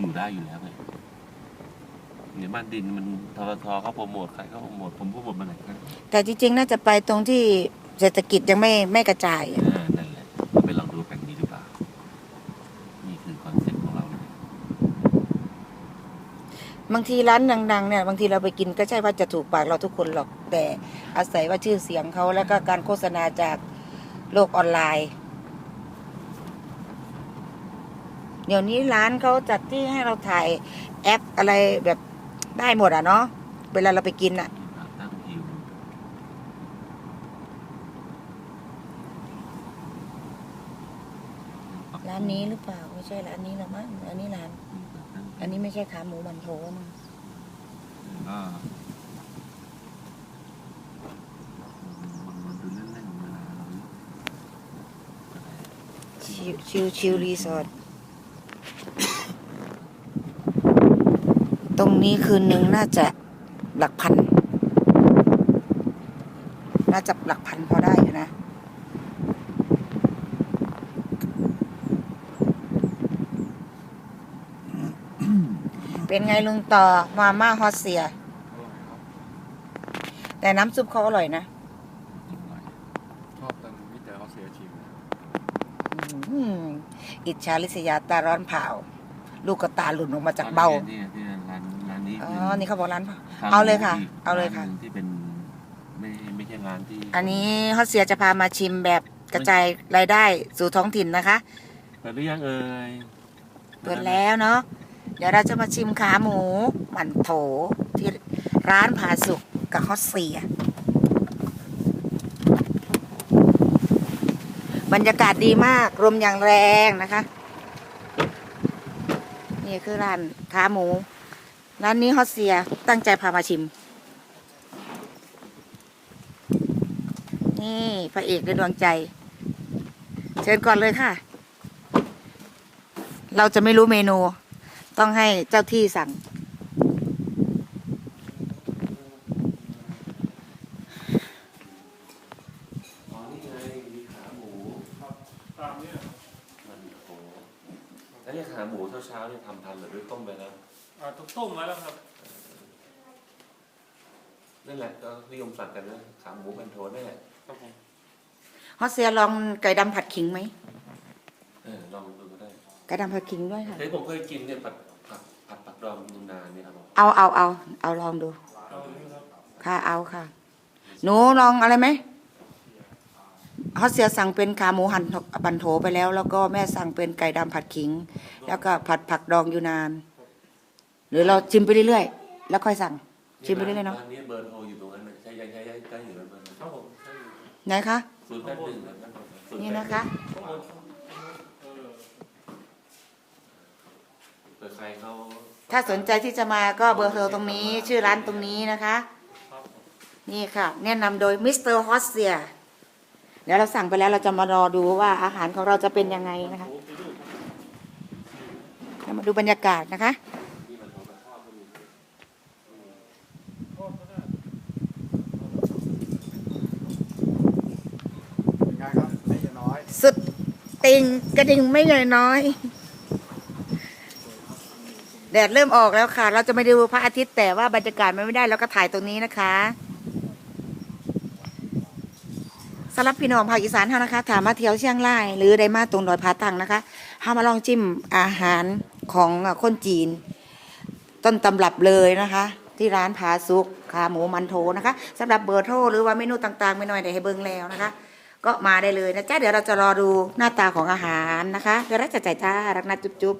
อยู่ได้อยู่แล้วไงเนี่ยบ้านดินมันทรทเขาโปรโมทใครเขาโปรโมทผมโปรโมทมาไหนกันแต่จริงๆ น่าจะไปตรงที่เศรษฐกิจยังไม่ไม่กระจายอะอ่านั่นแหละเราไปลองดูแผนนี้หรือเปล่านี่คือคอนเซ็ปต์ของเราเลยบางทีร้านดังๆเนี่ยบางทีเราไปกินก็ใช่ว่าจะถูกปากเราทุกคนหรอกแต่อาศัยว่าชื่อเสียงเขาแล้วก็การโฆษณาจากโลกออนไลน์ เดี๋ยวนี้ร้านเขาจัดที่ให้เราถ่ายแอปอะไรแบบได้หมดอะเนาะเวลาเราไปกินอะนี่ครับตั้งคิวร้านนี้หรือเปล่าไม่ใช่ร้านนี้หรอกมั้งอันนี้ร้าน อันนี้ไม่ใช่ขาหมูมันโถมั้งก็วนๆดูเล่นๆเวลาเราชิวชิวชิวรีสอร์ทตร งนี้คืนหนึ่งน่าจะหลักพัน น่าจะหลักพันพอได้อยู่นะ เป็นไงลุงต่อ มาม่าฮอตเสีย แต่น้ำซุปเขาอร่อยนะ ชอบตอนมิสเตอร์เขาเสียชีวิตอืมอิจฉาลิษยาตาร้อนเผา ลูกกระตาหลุดออกมาจากเบ้าเนี่ยที่ร้านร้านนี้ อ๋อคือนี่เขาบอกร้านเผาขาหมูเอาเลยค่ะกเอาเลยค่ะ ร้นหนึ่งที่เป็นไม่ไม่ใช่ร้านที่อันนี้ฮอตเสียจะพามาชิมแบบกระจายรายได้สู่ท้องถิ่นนะคะ เปิดหรือยังเอ่ยเปิดแล้วเนาะ เดี๋ยวเราจะมาชิมขาหมูหมันโถที่ร้านผาสุกกับฮอตเสีย บรรยากาศดีมากลมอย่างแรงนะคะ นี่คือร้านขาหมู ร้านนี้ฮอตเสียตั้งใจพามาชิม นี่พระเอกในดวงใจ เชิญก่อนเลยค่ะ เราจะไม่รู้เมนู ต้องให้เจ้าที่สั่งนี่ไงมีขาหมูตามเนี่ยมันโอ้แล้วเนี่ยขาหมูเช้าๆเนี่ยทำทันหรือด้วยต้มไปแล้ว อ่าต้มไว้แล้วครับ นั่นแหละก็นิยมสั่งกันนะขาหมูเป็นโทนั่นแหละครับผมฮอตเซียลองไก่ดำผัดขิงไหมเออลองดูก็ได้ไก่ดำผัดขิงด้วยค่ะ เฮ้ยผมเคยกินเนี่ยผัดผัดผัดปักดองนูนาเนี่ยครับผมเอาเอาเอาเอาลองดู เอาอันนี้ครับค่ะเอาค่ะ หนูลองอะไรไหมฮอตเซียสั่งเป็นขาหมูหั่นบันโถไปแล้ว แล้วก็แม่สั่งเป็นไก่ดำผัดขิง แล้วก็ผัดผักดองอยู่นาน หรือเราชิมไปเรื่อยๆ แล้วค่อยสั่ง ชิมไปเรื่อยๆเนาะร้านนี้เบอร์โทรอยู่ตรงนั้นนะใช่ยังใช้ได้อยู่นะเบอร์ครับผมใช่อยู่ไหนคะ ศูนย์แปดหนึ่งนะครับศูย์แปดหงนี่นะคะข้างบนเออเผื่อใครเขาถ้าสนใจที่จะมาก็เบอร์โทรตรงนี้ ชื่อร้านตรงนี้นะคะครับผมนี่ค่ะ แนะนำโดยมิสเตอร์ฮอสเซียเดี๋ยวเราสั่งไปแล้วเราจะมารอดูว่าอาหารของเราจะเป็นยังไงนะคะโอ้ไปดูครับเรามาดูบรรยากาศนะคะ ทอดก็ได้ เป็นไงครับไม่ใช่น้อย สุดติงกระดิ่งไม่ใหญ่น้อย แดดเริ่มออกแล้วค่ะ เราจะไม่ดูพระอาทิตย์แต่ว่าบรรยากาศมันไม่ได้เราก็ถ่ายตรงนี้นะคะสำหรับพี่น้องภาคอีสานเฮานะคะถามมาเที่ยวเชียงราย หรือได้มาตรงดอยผาตังนะคะเฮามาลองจิ้มอาหารของคนจีน ต้นตำรับเลยนะคะ ที่ร้านผาสุกขาหมูมันโถนะคะสำหรับเบอร์โทรหรือว่าเมนูต่างๆไม่น้อยได้ให้เบิ่งแล้วนะคะ ก็มาได้เลยนะจ๊ะเดี๋ยวเราจะรอดูหน้าตาของอาหารนะคะเดี๋ยวเราจะจ่ายจ้ารักนะจุ๊บ